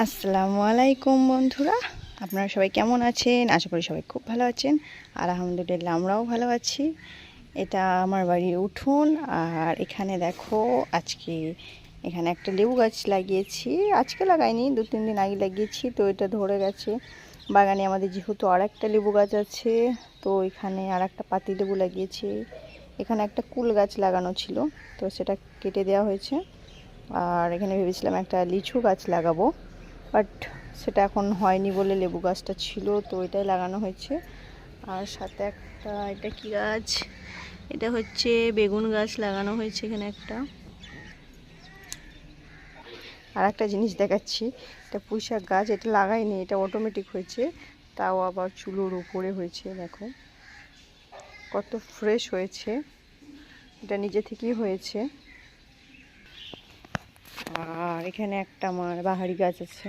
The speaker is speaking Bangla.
আসসালামু আলাইকুম বন্ধুরা। আপনারা সবাই কেমন আছেন? আশা করি সবাই খুব ভালো আছেন। আর আলহামদুলিল্লাহ আমরাও ভালো আছি। এটা আমার বাড়ির উঠোন। আর এখানে দেখো, আজকে এখানে একটা লেবু গাছ লাগিয়েছি। আজকে লাগাইনি, দু, তিন দিন আগে লাগিয়েছি, তো এটা ধরে গেছে। বাগানে আমাদের যেহেতু আর একটা লেবু গাছ আছে, তো এখানে আর একটা পাতি লেবু লাগিয়েছি। এখানে একটা কুল গাছ লাগানো ছিল, তো সেটা কেটে দেওয়া হয়েছে। আর এখানে ভেবেছিলাম একটা লিচু গাছ লাগাবো। বাট সেটা এখন হয়নি বলে লেবু গাছটা ছিল, তো এটাই লাগানো হয়েছে। আর সাথে একটা, এটা কি গাছ? এটা হচ্ছে বেগুন গাছ লাগানো হয়েছে এখানে একটা। আর একটা জিনিস দেখাচ্ছি, এটা পুঁইশাক গাছ, এটা লাগাইনি, এটা অটোমেটিক হয়েছে, তাও আবার চুলোর উপরে হয়েছে, দেখো। কত ফ্রেশ হয়েছে, এটা নিজে থেকেই হয়েছে। আর এখানে একটা আমার বাহারি গাছ আছে।